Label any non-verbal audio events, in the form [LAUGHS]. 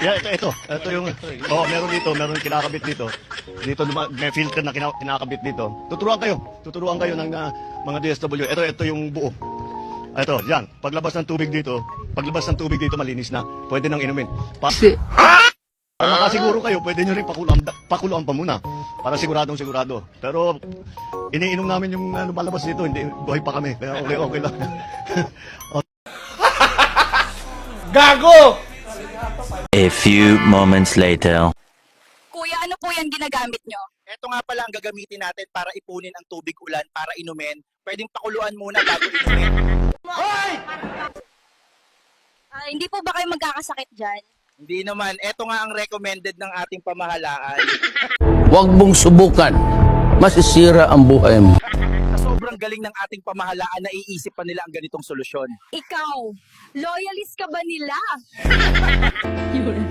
Yeah, ito, ito. Ito yung, oh, meron dito, meron kinakabit dito. Dito, may filter na kina- kinakabit dito. Tuturuan kayo. Tuturuan kayo ng ah, mga DSW. Ito, ito yung buo. Ito, yan. Paglabas ng tubig dito, paglabas ng tubig dito, malinis na. Pwede nang inumin. Pa para makasiguro kayo, pwede nyo rin pakuluan, pakuluan pa muna. Para siguradong sigurado. Pero, iniinom namin yung ano, palabas dito, hindi, buhay pa kami. Kaya okay, okay lang. [LAUGHS] A few moments later. Kuya, ano po yan ginagamit nyo? Ito nga pala ang gagamitin natin para ipunin ang tubig ulan para inumin. Pwedeng pakuluan muna bago inumin. Ah, hindi po ba kayo magkakasakit dyan? Hindi naman. Ito nga ang recommended ng ating pamahalaan. Huwag mong subukan. Masisira ang buhay mo. Galing ng ating pamahalaan, naiisip pa nila ang ganitong solusyon. Ikaw, loyalist ka ba nila? [LAUGHS]